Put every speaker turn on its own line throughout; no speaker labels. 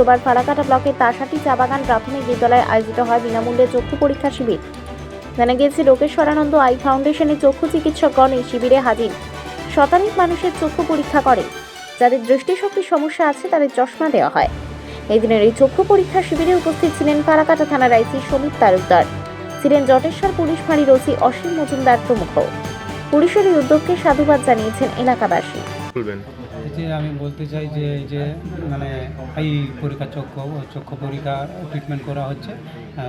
শুক্রবার ফালাকাটা ব্লকের তাসাটি চা বাগান প্রাথমিক বিদ্যালয়ে আয়োজিত হয় বিনামূল্যে চক্ষু পরীক্ষা শিবির। জানা গিয়েছে লোকেশ্বরানন্দ আই ফাউন্ডেশনের চক্ষু চিকিৎসকগণ এই শিবিরে হাজির। শতাধিক মানুষের চক্ষু পরীক্ষা করে। যাদের দৃষ্টিশক্তির সমস্যা আছে, তাদের চশমা দেওয়া হয়। এই দিনের এই চক্ষু পরীক্ষা শিবিরে উপস্থিত ছিলেন ফালাকাটা থানার আইসি সমীপ তালুকদার। ছিলেন জটেশ্বর পুলিশ ফাঁড়ির ওসি অসীম মজুমদার প্রমুখ। পুলিশের এই উদ্যোগকে সাধুবাদ জানিয়েছেন এলাকাবাসী
বলবেন
এই যে আমি বলতে চাই যে এই যে মানে এই পরীক্ষা চক্ষ চক্ষু পরীক্ষা ট্রিটমেন্ট করা হচ্ছে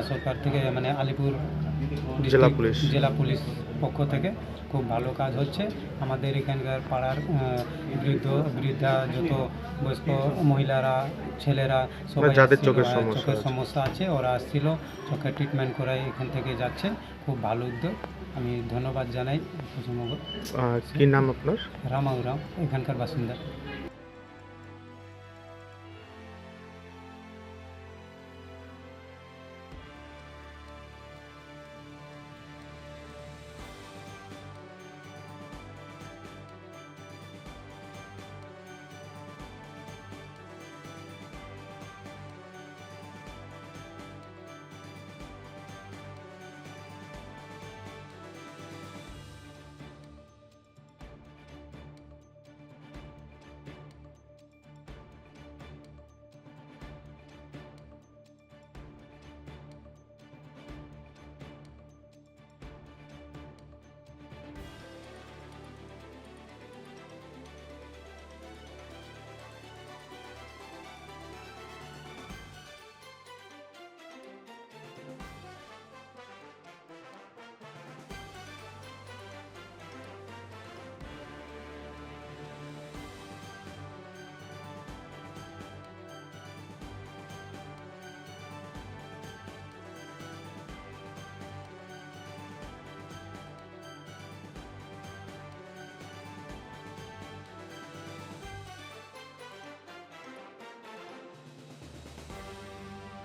সরকার থেকে মানে আলিপুর
জেলা পুলিশ।
জেলা পুলিশ পক্ষ থেকে খুব ভালো কাজ হচ্ছে। আমাদের এখানকার পাড়ার বৃদ্ধ বৃদ্ধা যত বয়স্ক মহিলারা ছেলেরা সবাই
মানে যাদের চোখের সমস্যা
চোখের
আছে।
সমস্যা আছে ওরা আসছিল চোখের ট্রিটমেন্ট করাই এখান থেকে যাচ্ছে খুব ভালো উদ্যোগ। আমি ধন্যবাদ জানাই।
কি নাম আপনার?
রামাউরাম এখানকার বাসিন্দা।